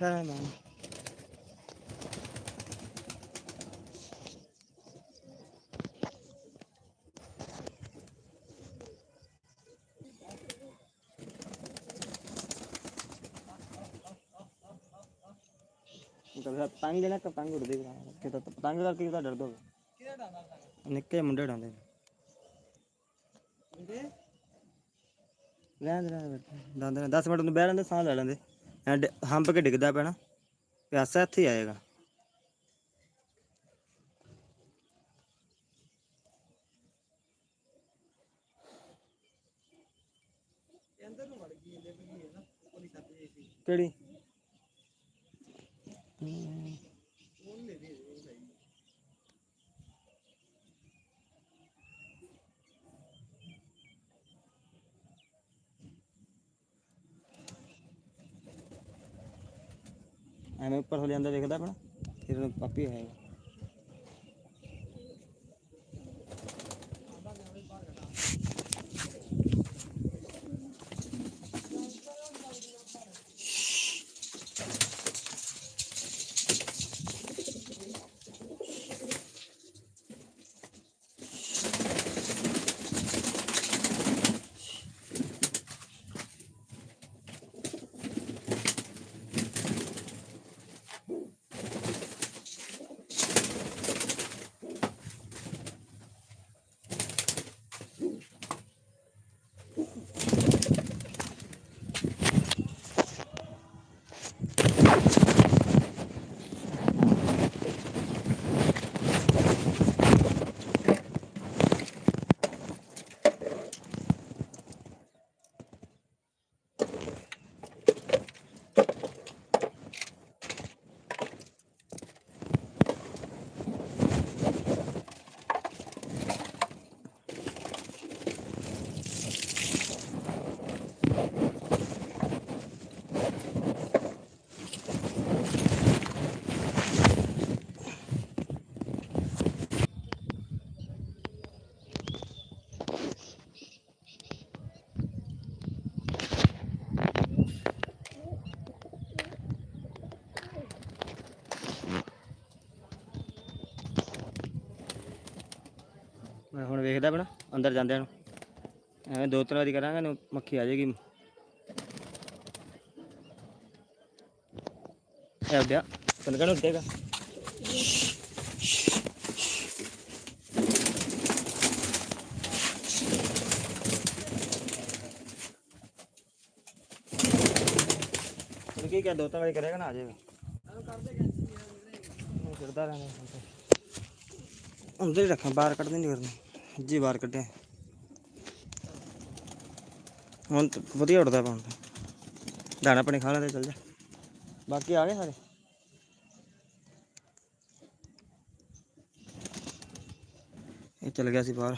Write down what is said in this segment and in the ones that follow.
ਬੈਠਾ ਰਹਿ ਮੈਂ ਤਾਂ ਪਤੰਗ ਉੜਦੇ ਕਿ ਤਾਂ ਪਤੰਗ ਕਰਕੇ ਕਿਤਾ ਡਰਦਾ ਹੋਵੇ ਕਿਹੜਾ ਡਾਂਗਾ ਨਿੱਕੇ ਮੁੰਡੇ ਡਾਂਦੇ ਮੁੰਡੇ? ਰਹਿਣ ਦੇ ਰਹਿਣ ਦੇ ਦੰਦ 10 ਮਿੰਟ ਨੂੰ ਬਹਿ ਲੈਂਦੇ ਸਾਹ ਲੈ ਲੈਂਦੇ। ਐਂ ਡ- ਕੇ ਡਿੱਗਦਾ ਪੈਣਾ। ਪਿਆਸਾ ਇੱਥੇ ਆਏਗਾ। ਕਿਹੜੀ ਅੰਦਰ ਨੂੰ ਵੜ ਗਈ ਇਹਦੇ ਵੀ ਹੈ ਨਾ ਉਹਦੀ ਛੱਤ ਜਿਹੀ ਸੀ ਕਿਹੜੀ ਉਹਨੇ ਦੇ ਉਹ ਸਹੀ ਐਵੇਂ ਉੱਪਰ ਹੋ ਜਾਂਦਾ ਦੇਖਦਾ ਆਪਣਾ ਫਿਰ ਉਹਨੂੰ ਪਾਪੀ ਆਏਗਾ ਮੈਂ ਹੁਣ ਅੰਦਰ ਜਾਂਦੇ ਨੂੰ। ਐਵੇਂ ਦੋ ਤਿੰਨ ਵਾਰੀ ਕਰਾਂਗੇ ਨੂੰ ਮੱਖੀ ਆ ਜਾਏਗੀ। ਇਹ ਉੱਡਿਆ। ਤੈਨੂੰ ਕਹਿੰਦਾ ਉੱਡੇਗਾ? ਕੀ ਕਹਿ, ਦੋ ਤਿੰਨ ਵਾਰੀ ਕਰੇਗਾ ਨਾ, ਆ ਜਾਏਗਾ। ਕਰਦੇ ਕੈਂਸੀ ਅੰਦਰ ਹੀ ਰੱਖਾਂ, ਬਾਹਰ ਕੱਢਦੇ ਨਹੀਂ। ਕਰਨੀ ਜੀ ਬਾਹਰ ਕੱਢਿਆ। ਹੁਣ ਵਧੀਆ ਉੱਡਦਾ ਪਾਉਣ ਦਾਣਾ ਪਾਣੀ ਖਾ ਤੇ ਚੱਲ ਜਾ। ਬਾਕੀ ਆ ਗਏ ਸਾਰੇ? ਇਹ ਚਲ ਗਿਆ ਸੀ ਬਾਹਰ।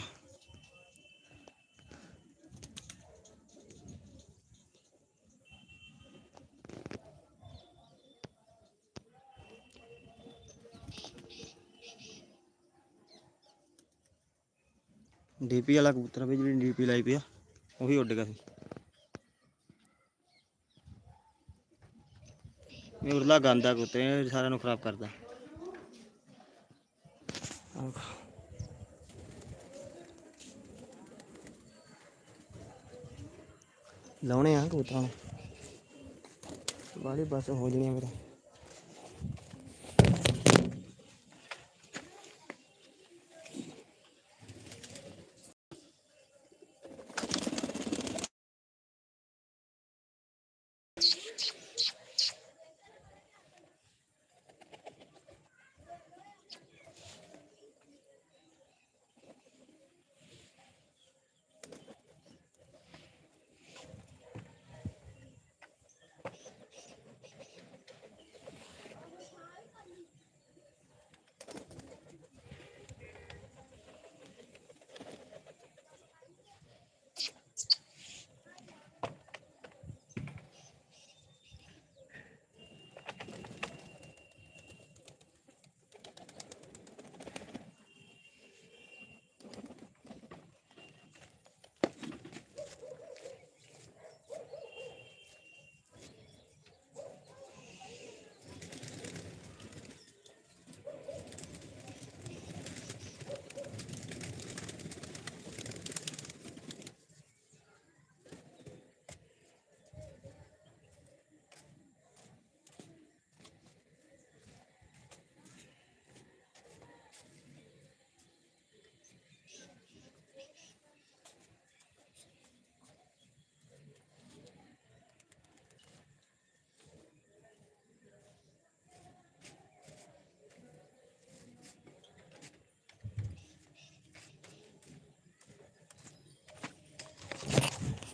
ਡੀਪੀ ਵਾਲਾ ਕਬੂਤਰ ਵੀ ਜਿਹੜੀ ਡੀਪੀ ਲਾਈ ਪਈ ਆ, ਉਹੀ ਉੱਡ ਗਿਆ ਸੀ। ਇਹ ਉਰਲਾ ਗੰਦਾ ਕਬੂਤਰ ਸਾਰਿਆਂ ਨੂੰ ਖਰਾਬ ਕਰਦਾ। ਲਾਉਣੇ ਆ ਕਬੂਤਰਾਂ ਨੂੰ। ਬਾਲੀ ਬਸ ਹੋ ਜਣੀਆਂ ਫਿਰ।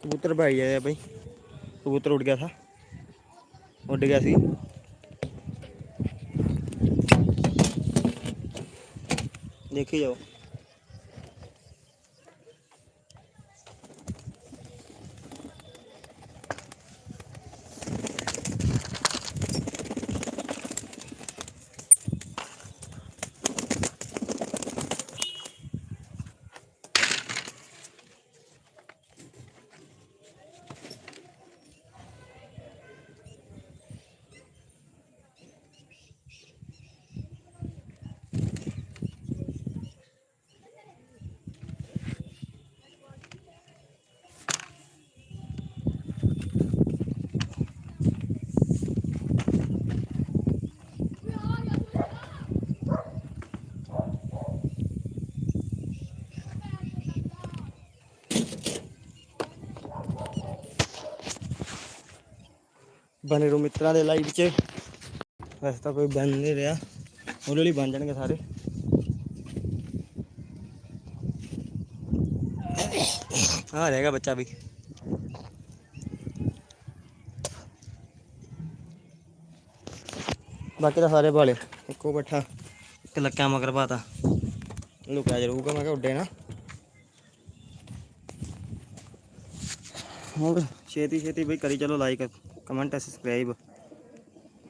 ਕਬੂਤਰ ਭਾਈ ਆਇਆ ਬਈ ਕਬੂਤਰ ਉੱਡ ਗਿਆ ਥਾ ਉੱਡ ਗਿਆ ਸੀ ਦੇਖੀ ਜਾਓ ਬਣੇ ਰਹੋ ਮਿੱਤਰਾਂ ਦੇ ਲਾਈਵ 'ਚ। ਵੈਸੇ ਤਾਂ ਕੋਈ ਬਣ ਨਹੀਂ ਰਿਹਾ। ਹੌਲੀ ਹੌਲੀ ਬਣ ਜਾਣਗੇ ਸਾਰੇ। ਆ ਰਹੇਗਾ ਬੱਚਾ ਵੀ। ਬਾਕੀ ਤਾਂ ਸਾਰੇ ਭਾਲੇ ਇੱਕੋ ਬੱਠਾ। ਇੱਕ ਲੱਕਿਆ ਮਗਰ ਪਾਤਾ। ਲੁਕਿਆ ਜਰੂਗਾ ਮੈਂ ਕਿਹਾ ਉੱਡੇ ਨਾ। ਹੋਰ ਛੇਤੀ ਛੇਤੀ ਬਈ ਕਰੀ ਚਲੋ ਲਾਈਕ ਕਮੈਂਟ ਸਬਸਕ੍ਰਾਈਬ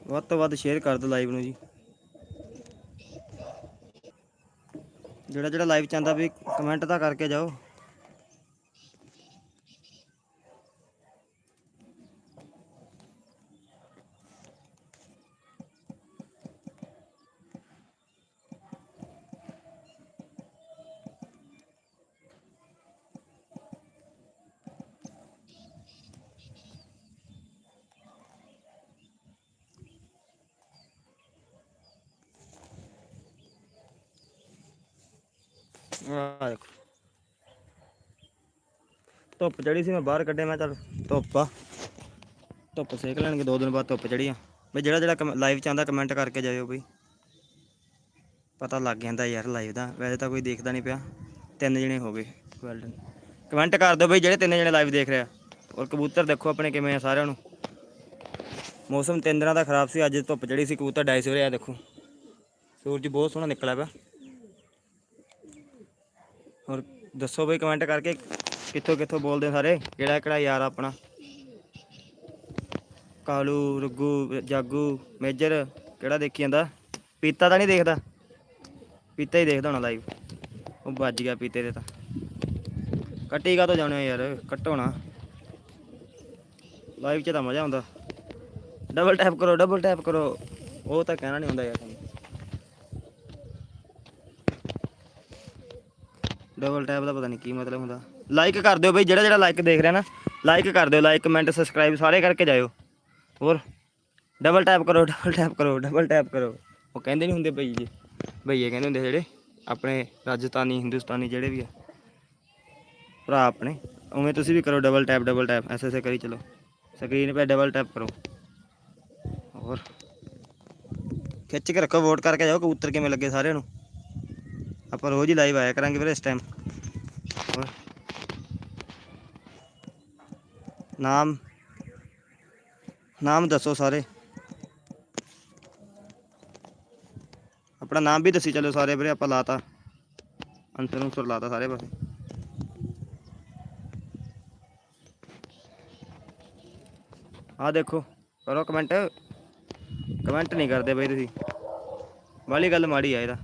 ਵੱਧ ਤੋਂ ਵੱਧ ਸ਼ੇਅਰ ਕਰ ਦਿਓ ਲਾਈਵ ਨੂੰ ਜੀ। ਜਿਹੜਾ ਜਿਹੜਾ ਲਾਈਵ ਚਾਹੁੰਦਾ ਵੀ ਕਮੈਂਟ ਤਾਂ ਕਰਕੇ ਜਾਓ ਆਹ ਦੇਖੋ ਧੁੱਪ ਚੜੀ ਸੀ, ਮੈਂ ਬਾਹਰ ਕੱਢਿਆ, ਮੈਂ ਚੱਲ ਧੁੱਪ ਆ। ਧੁੱਪ ਸੇਕ ਲੈਣਗੇ, ਦੋ ਦਿਨ ਬਾਅਦ ਧੁੱਪ ਚੜੀ ਆ। ਬਈ ਜਿਹੜਾ ਜਿਹੜਾ ਲਾਈਵ ਚ ਆਂਦਾ ਕਮੈਂਟ ਕਰਕੇ ਜਾਇਓ ਬਈ। ਪਤਾ ਲੱਗ ਜਾਂਦਾ ਯਾਰ ਲਾਈਵ ਦਾ। ਵੈਸੇ ਤਾਂ ਕੋਈ ਦੇਖਦਾ ਨਹੀਂ ਪਿਆ। ਤਿੰਨ ਜਣੇ ਹੋ ਗਏ। ਵੈਲ ਕਮੈਂਟ ਕਰ ਦਿਓ ਬਈ ਜਿਹੜੇ ਤਿੰਨ ਜਣੇ ਲਾਈਵ ਦੇਖ ਰਿਹਾ। ਔਰ ਕਬੂਤਰ ਦੇਖੋ ਆਪਣੇ ਕਿਵੇਂ ਆ ਸਾਰਿਆਂ ਨੂੰ। ਮੌਸਮ ਤਿੰਨ ਦਿਨਾਂ ਦਾ ਖਰਾਬ ਸੀ, ਅੱਜ ਧੁੱਪ ਚੜੀ ਸੀ, ਕਬੂਤਰ ਡਾਈਸ ਹੋ ਰਿਹਾ ਦੇਖੋ। ਸੂਰਜ ਬਹੁਤ ਸੋਹਣਾ ਨਿਕਲਿਆ ਪਿਆ। ਹੋਰ ਦੱਸੋ ਬਈ ਕਮੈਂਟ ਕਰਕੇ। ਕਿੱਥੋਂ ਕਿੱਥੋਂ ਬੋਲਦੇ ਸਾਰੇ? ਕਿਹੜਾ ਕਿਹੜਾ ਯਾਰ ਆਪਣਾ? ਕਾਲੂ, ਰੁੱਗੂ, ਜਾਗੂ, ਮੇਜਰ, ਕਿਹੜਾ ਦੇਖੀ ਜਾਂਦਾ? ਪੀਤਾ ਤਾਂ ਨਹੀਂ ਦੇਖਦਾ? ਪੀਤਾ ਹੀ ਦੇਖਦਾ ਹੋਣਾ ਲਾਈਵ ਉਹ ਵੱਜ ਗਿਆ ਪੀਤੇ ਦੇ ਤਾਂ। ਕੱਟੀ ਕਾ ਤੋਂ ਜਾਣੇ ਯਾਰ? ਕੱਟੋ ਨਾ। ਲਾਈਵ 'ਚ ਤਾਂ ਮਜ਼ਾ ਆਉਂਦਾ। ਡਬਲ ਟੈਪ ਕਰੋ ਡਬਲ ਟੈਪ ਕਰੋ। ਉਹ ਤਾਂ ਕਹਿਣਾ ਨਹੀਂ ਹੁੰਦਾ ਯਾਰ ਡਬਲ ਟੈਪ ਦਾ ਪਤਾ ਨਹੀਂ ਕੀ ਮਤਲਬ ਹੁੰਦਾ। ਲਾਈਕ ਕਰ ਦਿਓ ਬਈ ਜਿਹੜਾ ਜਿਹੜਾ ਲਾਈਕ ਦੇਖ ਰਿਹਾ ਨਾ ਲਾਈਕ ਕਰ ਦਿਓ ਲਾਈਕ ਕਮੈਂਟ ਸਬਸਕ੍ਰਾਈਬ ਸਾਰੇ ਕਰਕੇ ਜਾਇਓ। ਹੋਰ? ਡਬਲ ਟੈਪ ਕਰੋ ਡਬਲ ਟੈਪ ਕਰੋ ਡਬਲ ਟੈਪ ਕਰੋ। ਉਹ ਕਹਿੰਦੇ ਨਹੀਂ ਹੁੰਦੇ ਬਈ ਜੀ। ਬਈਏ ਕਹਿੰਦੇ ਹੁੰਦੇ ਜਿਹੜੇ ਆਪਣੇ ਰਾਜਸਥਾਨੀ, ਹਿੰਦੁਸਤਾਨੀ ਜਿਹੜੇ ਵੀ ਆ। ਭਰਾ ਆਪਣੇ, ਉਵੇਂ ਤੁਸੀਂ ਵੀ ਕਰੋ ਡਬਲ ਟੈਪ ਡਬਲ ਟੈਪ ਐਸੇ ਐਸੇ ਕਰੀ ਚਲੋ। ਸਕਰੀਨ 'ਤੇ ਡਬਲ ਟੈਪ ਕਰੋ। ਹੋਰ? ਖਿੱਚ ਕੇ ਰੱਖੋ ਵੋਟ ਕਰਕੇ ਜਾਓ, ਕਬੂਤਰ ਕਿਵੇਂ ਲੱਗੇ ਸਾਰਿਆਂ ਨੂੰ। ਆਪਾਂ ਰੋਜ਼ ਹੀ ਲਾਈਵ ਆਇਆ ਕਰਾਂਗੇ ਵੀਰੇ ਇਸ ਟਾਈਮ ਨਾਮ ਨਾਮ ਦੱਸੋ ਸਾਰੇ। ਆਪਣਾ ਨਾਮ ਵੀ ਦੱਸੀ ਚਲੋ ਸਾਰੇ ਵੀਰੇ, ਆਪਾਂ ਲਾਤਾ। ਅੰਤਰ ਨੂੰ ਸੁਰ ਲਾਤਾ ਸਾਰੇ ਪਾਸੇ। ਆ ਦੇਖੋ, ਕਰੋ ਕਮੈਂਟ ਕਮੈਂਟ ਨਹੀਂ ਕਰਦੇ ਬਈ ਤੁਸੀਂ। ਵਾਲੀ ਗੱਲ ਮਾੜੀ ਆ ਇਹਦਾ।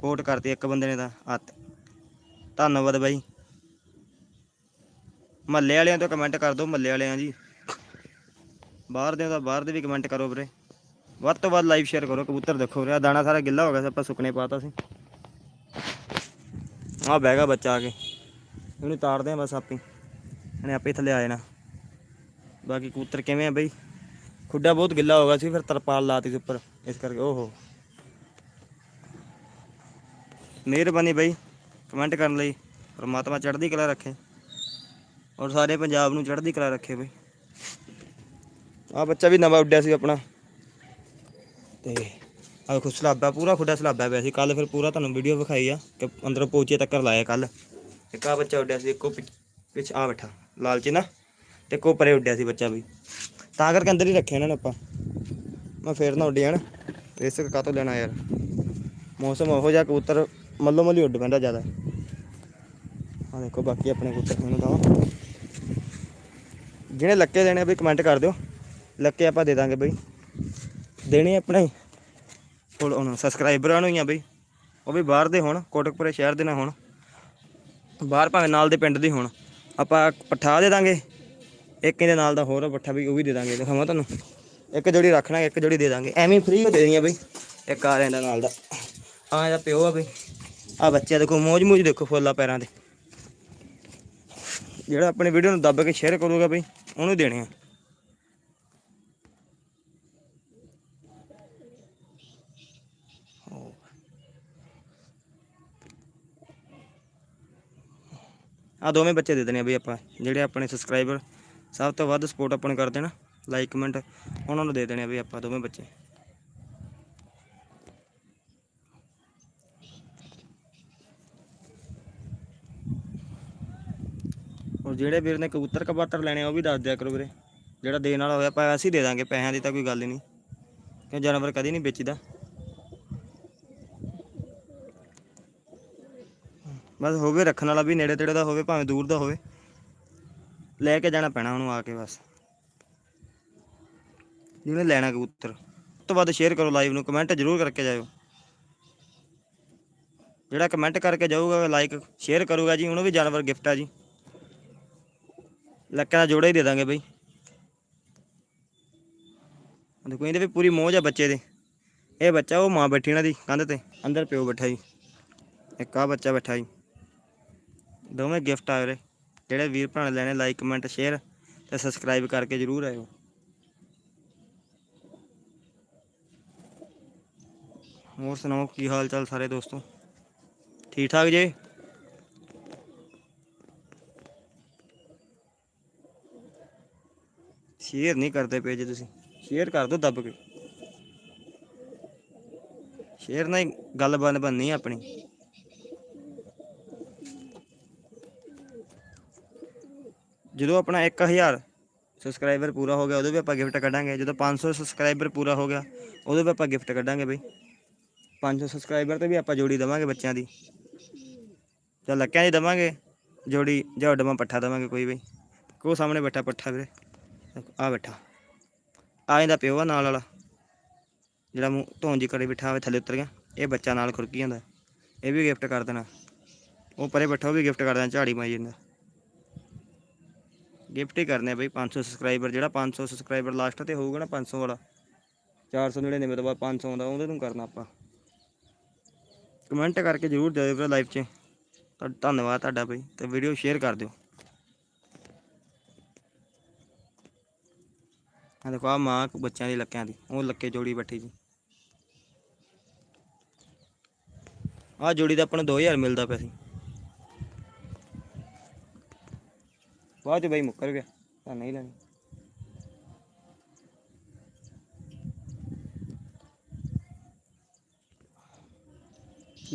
ਕੋਟ ਕਰਤੀ ਇੱਕ ਬੰਦੇ ਨੇ ਤਾਂ। ਧੰਨਵਾਦ ਬਾਈ। ਮਹੱਲੇ ਵਾਲਿਆਂ ਤੋਂ ਕਮੈਂਟ ਕਰ ਦਿਓ, ਮਹੱਲੇ ਵਾਲਿਆਂ ਜੀ ਬਾਹਰ ਦੇ ਤਾਂ ਬਾਹਰ ਦੇ ਵੀ ਕਮੈਂਟ ਕਰੋ ਵੀਰੇ। ਵੱਧ ਤੋਂ ਵੱਧ ਲਾਈਵ ਸ਼ੇਅਰ ਕਰੋ, ਕਬੂਤਰ ਦੇਖੋ ਵੀਰੇ। ਆਹ ਦਾਣਾ ਸਾਰਾ ਗਿੱਲਾ ਹੋ ਗਿਆ ਸੀ, ਆਪਾਂ ਸੁੱਕਣੇ ਪਾਤਾ ਸੀ। ਆਹ ਬਹਿ ਗਿਆ ਬੱਚਾ ਆ ਕੇ। ਇਹਨੂੰ ਤਾੜਦੇ ਆ ਬਸ ਆਪੇ। ਇਹਨੇ ਆਪੇ ਥੱਲੇ ਆ ਜਾਣਾ। ਬਾਕੀ ਕਬੂਤਰ ਕਿਵੇਂ ਆ ਬਈ? ਖੁੱਡਾ ਬਹੁਤ ਗਿੱਲਾ ਹੋ ਗਿਆ ਸੀ, ਫਿਰ ਤਰਪਾਲ ਲਾਤੀ ਸੀ ਉੱਪਰ। ਇਸ ਕਰਕੇ ਓਹੋ। ਮਿਹਰਬਾਨੀ ਬਈ ਕਮੈਂਟ ਕਰਨ ਲਈ। ਪਰਮਾਤਮਾ ਚੜ੍ਹਦੀ ਕਲਾ ਰੱਖੇ। ਔਰ ਸਾਰੇ ਪੰਜਾਬ ਨੂੰ ਚੜ੍ਹਦੀ ਕਲਾ ਰੱਖੇ ਬਈ। ਆ ਬੱਚਾ ਵੀ ਨਵਾਂ ਉੱਡਿਆ ਸੀ ਆਪਣਾ। ਤੇ ਆ ਦੇਖੋ ਸਲਾਬਾ, ਪੂਰਾ ਖੁੱਡਾ ਸਲਾਬਾ ਪਿਆ ਸੀ। ਕੱਲ ਫਿਰ ਪੂਰਾ ਤੁਹਾਨੂੰ ਵੀਡੀਓ ਵਿਖਾਈ ਆ ਕਿ ਅੰਦਰੋਂ ਪੋਚੇ ਤੱਕ ਲਾਇਆ ਕੱਲ ਇੱਕ ਆ ਬੱਚਾ ਉੱਡਿਆ ਸੀ, ਇੱਕੋ ਪਿ- ਪਿੱਛੇ ਆ ਬੈਠਾ, ਲਾਲਚੀ ਨਾ ਤੇ ਕੋ ਪਰੇ ਉੱਡਿਆ ਸੀ ਬੱਚਾ ਵੀ। ਤਾਂ ਕਰਕੇ ਅੰਦਰ ਹੀ ਰੱਖਿਆ ਇਹਨਾਂ ਨੇ ਆਪਾਂ। ਮੈਂ ਫੇਰ ਨਾ ਉੱਡ ਜਾਣ। ਰਿਸਕ ਕਾਤੋਂ ਲੈਣਾ ਯਾਰ। ਮੌਸਮ ਉਹੋ ਜਿਹਾ ਕਬੂਤਰ ਮੱਲੋ ਮੱਲੀ ਉੱਡ ਪੈਂਦਾ ਜ਼ਿਆਦਾ। ਆ ਦੇਖੋ ਬਾਕੀ ਆਪਣੇ ਕਬੂਤਰ ਤੁਹਾਨੂੰ ਦਵਾ। ਜਿਹਨੇ ਲੱਕੇ ਦੇਣੇ ਆ ਬਈ ਕਮੈਂਟ ਕਰ ਦਿਓ। ਲੱਕੇ ਆਪਾਂ ਦੇ ਦਾਂਗੇ ਬਈ। ਦੇਣੇ ਆਪਣੇ। ਕੋਲ ਉਹਨਾਂ ਸਬਸਕ੍ਰਾਈਬਰਾਂ ਨੂੰ ਹੀ ਆ ਬਈ। ਉਹ ਵੀ ਬਾਹਰ ਦੇ ਹੋਣ, ਕੋਟਕਪੁਰੇ ਸ਼ਹਿਰ ਦੇ ਨਾ ਹੋਣ। ਬਾਹਰ ਭਾਵੇਂ ਨਾਲ ਦੇ ਪਿੰਡ ਦੇ ਹੋਣ। ਆਪਾਂ ਪੱਠਾ ਦੇ ਦਾਂਗੇ। ਇੱਕ ਇਹਦੇ ਨਾਲ ਦਾ ਹੋਰ ਪੱਠਾ ਵੀ ਉਹ ਵੀ ਦੇ ਦਾਂਗੇ, ਦਿਖਾਵਾਂ ਤੁਹਾਨੂੰ। ਇੱਕ ਜੋੜੀ ਰੱਖਣਾ, ਇੱਕ ਜੋੜੀ ਦੇ ਦਾਂਗੇ। ਐਵੇਂ ਫ੍ਰੀ ਹੋ ਦੇ ਦੇਣੀਆਂ ਬਈ। ਇੱਕ ਆ ਰਹਿੰਦਾ ਨਾਲ ਦਾ। ਆ ਇਹਦਾ ਪਿਓ ਆ ਬਈ। ਆ ਬੱਚਿਆਂ ਦੇਖੋ, ਮੋਜ ਮੋਜ ਦੇਖੋ ਫੁੱਲਾ ਪੈਰਾਂ ਦੇ ਜਿਹੜਾ ਆਪਣੀ ਵੀਡੀਓ ਨੂੰ ਦੱਬ ਕੇ ਸ਼ੇਅਰ ਕਰੂਗਾ ਬਈ। ਉਹਨੂੰ ਦੇਣੇ ਆ। ਆ ਦੋਵੇਂ ਬੱਚੇ ਦੇ ਦੇਣੇ ਆ ਬਈ ਆਪਾਂ, ਜਿਹੜੇ ਆਪਣੇ ਸਬਸਕ੍ਰਾਈਬਰ ਸਭ ਤੋਂ ਵੱਧ ਸਪੋਰਟ ਆਪਾਂ ਨੂੰ ਕਰਦੇ ਨਾ ਲਾਈਕ ਕਮੈਂਟ ਉਹਨਾਂ ਨੂੰ ਦੇ ਦੇਣੇ ਆ ਬਈ ਆਪਾਂ ਦੋਵੇਂ ਬੱਚੇ। ਔਰ ਜਿਹੜੇ ਵੀਰ ਨੇ ਕਬੂਤਰ ਕਬਾਤਰ ਲੈਣੇ ਉਹ ਵੀ ਦੱਸ ਦਿਆ ਕਰੋ ਵੀਰੇ। ਜਿਹੜਾ ਦੇਣ ਵਾਲਾ ਹੋਇਆ ਆਪਾਂ ਅਸੀਂ ਦੇ ਦਾਂਗੇ, ਪੈਸਿਆਂ ਦੀ ਤਾਂ ਕੋਈ ਗੱਲ ਹੀ ਨਹੀਂ। ਕਿ ਜਾਨਵਰ ਕਦੀ ਨਹੀਂ ਵੇਚੀਦਾ। ਬਸ ਹੋਵੇ ਰੱਖਣ ਵਾਲਾ ਵੀ ਨੇੜੇ ਤੇੜੇ ਦਾ ਹੋਵੇ, ਭਾਵੇਂ ਦੂਰ ਦਾ ਹੋਵੇ। ਲੈ ਕੇ ਜਾਣਾ ਪੈਣਾ ਉਹਨੂੰ ਆ ਕੇ ਬਸ। ਜਿਹਨੇ ਲੈਣਾ ਕਬੂਤਰ ਤੋਂ ਵੱਧ ਸ਼ੇਅਰ ਕਰੋ ਲਾਈਵ ਨੂੰ ਕਮੈਂਟ ਜ਼ਰੂਰ ਕਰਕੇ ਜਾਇਓ। ਜਿਹੜਾ ਕਮੈਂਟ ਕਰਕੇ ਜਾਊਗਾ ਲਾਈਕ ਸ਼ੇਅਰ ਕਰੂਗਾ ਜੀ, ਉਹਨੂੰ ਵੀ ਜਾਨਵਰ ਗਿਫਟ ਆ ਜੀ। ਲੱਕਾਂ ਦਾ ਜੋੜਾ ਹੀ ਦੇ ਦਾਂਗੇ ਬਈ। ਦੇਖੋ, ਇਹਦੇ ਵੀ ਪੂਰੀ ਮੋਜ ਆ ਬੱਚੇ ਦੇ। ਇਹ ਬੱਚਾ, ਉਹ ਮਾਂ ਬੈਠੀ ਇਹਨਾਂ ਦੀ ਕੰਧ ਤੇ, ਅੰਦਰ ਪਿਓ ਬੈਠਾ ਜੀ। ਇੱਕ ਆ ਬੱਚਾ ਬੈਠਾ ਜੀ। ਦੋਵੇਂ ਗਿਫਟ ਆ ਰਹੇ ਜਿਹੜੇ ਵੀਰ ਭਰਾ ਨੇ ਲੈਣੇ ਲਾਈਕ ਕਮੈਂਟ ਸ਼ੇਅਰ ਤੇ ਸਬਸਕ੍ਰਾਈਬ ਕਰਕੇ ਜਰੂਰ ਆਇਓ। ਹੋਰ ਸੁਣਾਓ, ਕੀ ਹਾਲ ਚਾਲ ਸਾਰੇ ਦੋਸਤੋ? ਠੀਕ ਠਾਕ ਜੇ? ਸ਼ੇਅਰ ਨਹੀਂ ਕਰਦੇ ਪਏ ਜੇ ਤੁਸੀਂ। ਸ਼ੇਅਰ ਕਰ ਦਿਓ ਦੱਬ ਕੇ। ਸ਼ੇਅਰ ਨਾਲ ਹੀ ਗੱਲ ਬਣ ਬਣਨੀ ਆ ਆਪਣੀ। ਜਦੋਂ ਆਪਣਾ 1000 ਸਬਸਕ੍ਰਾਈਬਰ ਪੂਰਾ ਹੋ ਗਿਆ, ਉਦੋਂ ਵੀ ਆਪਾਂ ਗਿਫਟ ਕੱਢਾਂਗੇ। ਜਦੋਂ 500 ਸਬਸਕ੍ਰਾਈਬਰ ਪੂਰਾ ਹੋ ਗਿਆ, ਉਦੋਂ ਵੀ ਆਪਾਂ ਗਿਫਟ ਕੱਢਾਂਗੇ ਬਈ। 500 ਸਬਸਕ੍ਰਾਈਬਰ ਤੇ ਵੀ ਆਪਾਂ ਜੋੜੀ ਦਵਾਂਗੇ ਬੱਚਿਆਂ ਦੀ। ਜਾਂ ਲੱਕਿਆਂ ਦੀ ਦਵਾਂਗੇ, ਜੋੜੀ ਜਾਂ ਡਮਾ ਪੱਠਾ ਦਵਾਂਗੇ ਕੋਈ ਬਈ। ਕੋ ਸਾਹਮਣੇ ਬੈਠਾ ਪੱਠਾ ਵੀਰੇ। ਆ ਬੈਠਾ। ਆ ਇਹਦਾ ਪਿਓ ਆ ਨਾਲ ਵਾਲਾ। ਜਿਹੜਾ ਮੂੰਹ ਧੌਣ ਜੀ ਕਰੇ ਬਿਠਾ ਹੋਵੇ ਥੱਲੇ ਉਤਰ ਗਿਆ। ਇਹ ਬੱਚਾ ਨਾਲ ਖੁਰਕੀ ਜਾਂਦਾ। ਇਹ ਵੀ ਗਿਫਟ ਕਰ ਦੇਣਾ। ਉਹ ਪਰੇ ਬੈਠਾ, ਉਹ ਵੀ ਗਿਫਟ ਕਰ ਦੇਣਾ, ਝਾੜੀ ਮਾਈ ਜਾਂਦਾ। ਗਿਫਟ ਹੀ ਕਰਨੇ ਆ ਬਈ 500 ਸਬਸਕ੍ਰਾਈਬਰ ਜਿਹੜਾ 500 ਸਬਸਕ੍ਰਾਈਬਰ ਲਾਸਟ ਤੇ ਹੋਊਗਾ ਨਾ 500 ਵਾਲਾ। 499 ਤੋਂ ਬਾਅਦ 500 ਆਉਂਦਾ, ਉਹਦੇ ਨੂੰ ਕਰਨਾ ਆਪਾਂ। ਕਮੈਂਟ ਕਰਕੇ ਜਰੂਰ ਦਿਓ ਵੀਰੇ ਲਾਈਵ 'ਚ। ਧੰਨਵਾਦ ਤੁਹਾਡਾ ਬਈ, ਤੇ ਵੀਡੀਓ ਸ਼ੇਅਰ ਕਰ ਦਿਓ। ਆ ਦੇਖੋ ਆ ਮਾਂ ਬੱਚਿਆਂ ਦੀ ਲੱਕਿਆਂ ਦੀ, ਉਹ ਲੱਕੇ ਜੋੜੀ ਬੈਠੀ ਜੀ। ਆ ਜੋੜੀ ਦਾ ਆਪਾਂ ਨੂੰ 2000 ਮਿਲਦਾ ਪਿਆ ਸੀ। ਬਾਅਦ ਚ ਬਈ ਮੁੱਕਰ ਗਿਆ, ਤਾਂ ਨਹੀਂ ਲੈਣੀ।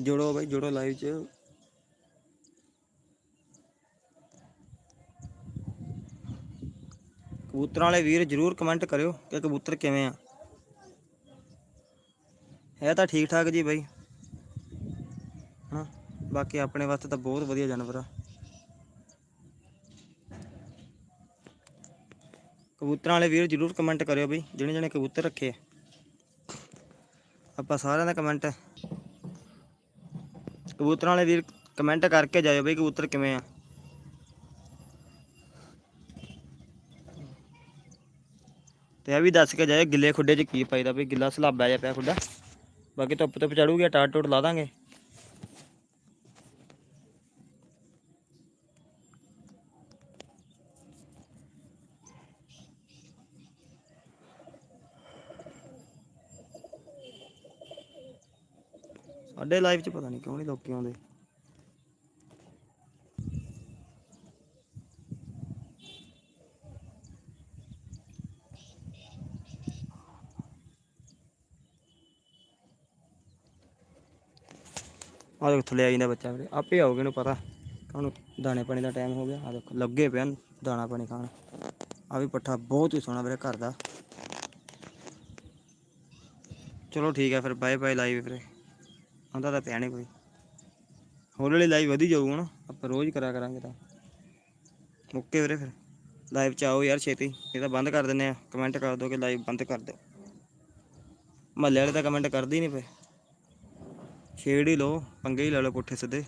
ਜੋੜੋ ਬਾਈ, ਜੋੜੋ ਲਾਈਵ ਚ। ਕਬੂਤਰਾਂ ਵਾਲੇ ਵੀਰ ਜਰੂਰ ਕਮੈਂਟ ਕਰਿਓ ਕਿ ਕਬੂਤਰ ਕਿਵੇਂ ਆ। ਹੈ ਤਾਂ ਠੀਕ ਠਾਕ ਜੀ ਬਾਈ। ਹਾਂ ਬਾਕੀ ਆਪਣੇ ਵਾਸਤੇ ਤਾਂ ਬਹੁਤ ਵਧੀਆ ਜਾਨਵਰ ਆ। ਕਬੂਤਰਾਂ ਵਾਲੇ ਵੀਰ ਜਰੂਰ ਕਮੈਂਟ ਕਰਿਓ ਬਈ ਜਿਹੜੇ ਜਿਹੜੇ ਕਬੂਤਰ ਰੱਖੇ ਆ। ਆਪਾਂ ਸਾਰਿਆਂ ਦਾ ਕਮੈਂਟ ਕਬੂਤਰਾਂ ਵਾਲੇ ਵੀਰ ਕਮੈਂਟ ਕਰਕੇ ਜਾਇਓ ਬਈ ਕਬੂਤਰ ਕਿਵੇਂ ਆ। ਤੇ ਇਹ ਵੀ ਦੱਸ ਕੇ ਜਾਇਓ ਗਿੱਲੇ ਖੁੱਡੇ 'ਚ ਕੀ ਪਾਈਦਾ ਬਈ ਗਿੱਲਾ ਸਲਾਬਾ ਜਿਹਾ ਪਿਆ ਖੁੱਡਾ। ਬਾਕੀ ਧੁੱਪ ਧੁੱਪ ਚੜੂਗੀ, ਟਾਟ ਟੋਟ ਲਾ ਦਾਂਗੇ। ਸਾਡੇ ਲਾਈਵ 'ਚ ਪਤਾ ਨਹੀਂ ਕਿਉਂ ਨਹੀਂ ਲੋਕੀ ਆਉਂਦੇ। ਆ ਦੇਖ ਥੱਲੇ ਆ ਜਾਂਦਾ ਬੱਚਾ ਵੀਰੇ। ਆਪੇ ਆਉਗੇ ਇਹਨੂੰ ਪਤਾ। ਹੁਣ ਦਾਣੇ ਪਾਣੀ ਦਾ ਟਾਈਮ ਹੋ ਗਿਆ। ਆ ਦੇਖੋ, ਲੱਗੇ ਪਿਆ ਦਾਣਾ ਪਾਣੀ ਖਾਣ। ਆ ਵੀ ਪੱਠਾ ਬਹੁਤ ਹੀ ਸੋਹਣਾ ਵੀਰੇ ਘਰ ਦਾ। ਚਲੋ ਠੀਕ ਹੈ ਫਿਰ ਬਾਏ ਬਾਏ ਲਾਈਵ ਵੀਰੇ। ਆਉਂਦਾ ਤਾਂ ਪਿਆ ਨਹੀਂ ਕੋਈ। ਹੌਲੀ ਹੌਲੀ ਲਾਈਵ ਵਧੀ ਜਾਊਗਾ ਨਾ ਆਪਾਂ ਰੋਜ਼ ਕਰਿਆ ਕਰਾਂਗੇ ਤਾਂ। ਓਕੇ ਵੀਰੇ ਫਿਰ। ਲਾਈਵ ਚ ਆਓ ਯਾਰ ਛੇਤੀ। ਇਹ ਤਾਂ ਬੰਦ ਕਰ ਦਿੰਨੇ ਆ। ਕਮੈਂਟ ਕਰ ਦਿਓ ਕਿ ਲਾਈਵ ਬੰਦ ਕਰ ਦਿਓ। ਮਹੱਲੇ ਵਾਲੇ ਤਾਂ ਕਮੈਂਟ ਕਰਦੇ ਹੀ ਨਹੀਂ ਪਏ। ਛੇੜ ਹੀ ਲਓ, ਪੰਗੇ ਹੀ ਲੈ ਲਓ ਪੁੱਠੇ ਸਿੱਧੇ।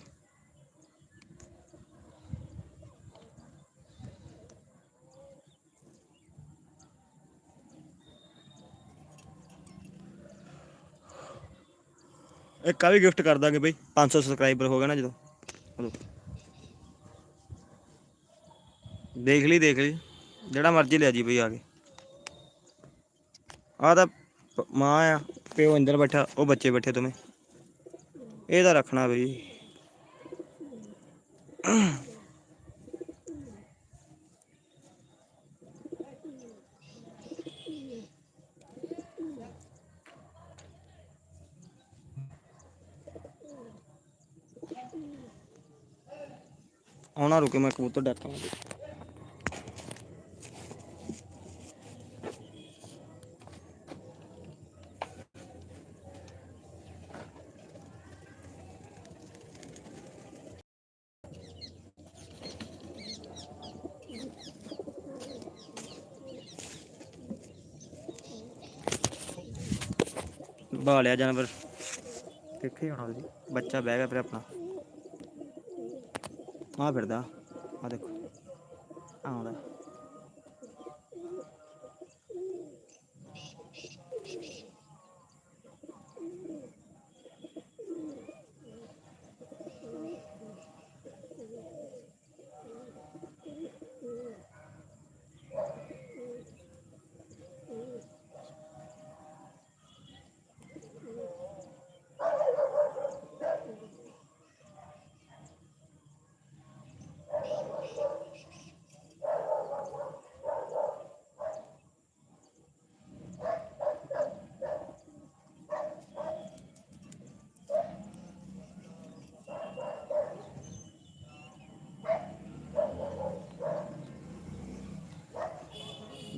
ਇੱਕ ਆ ਵੀ ਗਿਫਟ ਕਰ ਦਾਂਗੇ ਬਈ 500 ਸਬਸਕ੍ਰਾਈਬਰ ਹੋ ਗਏ ਨਾ ਜਦੋਂ। ਉਦੋਂ ਦੇਖ ਲਈ ਦੇਖ ਲਈ। ਜਿਹੜਾ ਮਰਜ਼ੀ ਲਿਆ ਜੀ ਬਈ ਆ ਕੇ। ਆ ਤਾਂ ਮਾਂ ਆ, ਪਿਓ ਅੰਦਰ ਬੈਠਾ, ਉਹ ਬੱਚੇ ਬੈਠੇ ਤੁਮੇ ਇਹ ਤਾਂ ਰੱਖਣਾ ਬਈ। ਆਉਣਾ ਰੁਕੇ ਮੈਂ ਕਬੂਤਰ ਡਾਕਾਂ ਬਾਲਿਆ ਜਾਨਵਰ। ਦੇਖੇ ਹੋਣਾ ਤੁਸੀਂ, ਬੱਚਾ ਬਹਿ ਗਿਆ ਫਿਰ ਆਪਣਾ। ਆ ਫਿਰਦਾ ਆ ਦੇਖੋ, ਆਉਂਦਾ।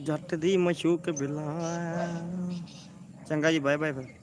ਜੱਟ ਦੀ ਮਸ਼ੂਕ ਬਿਲਾ। ਚੰਗਾ ਜੀ ਬਾਏ ਬਾਏ ਫਿਰ।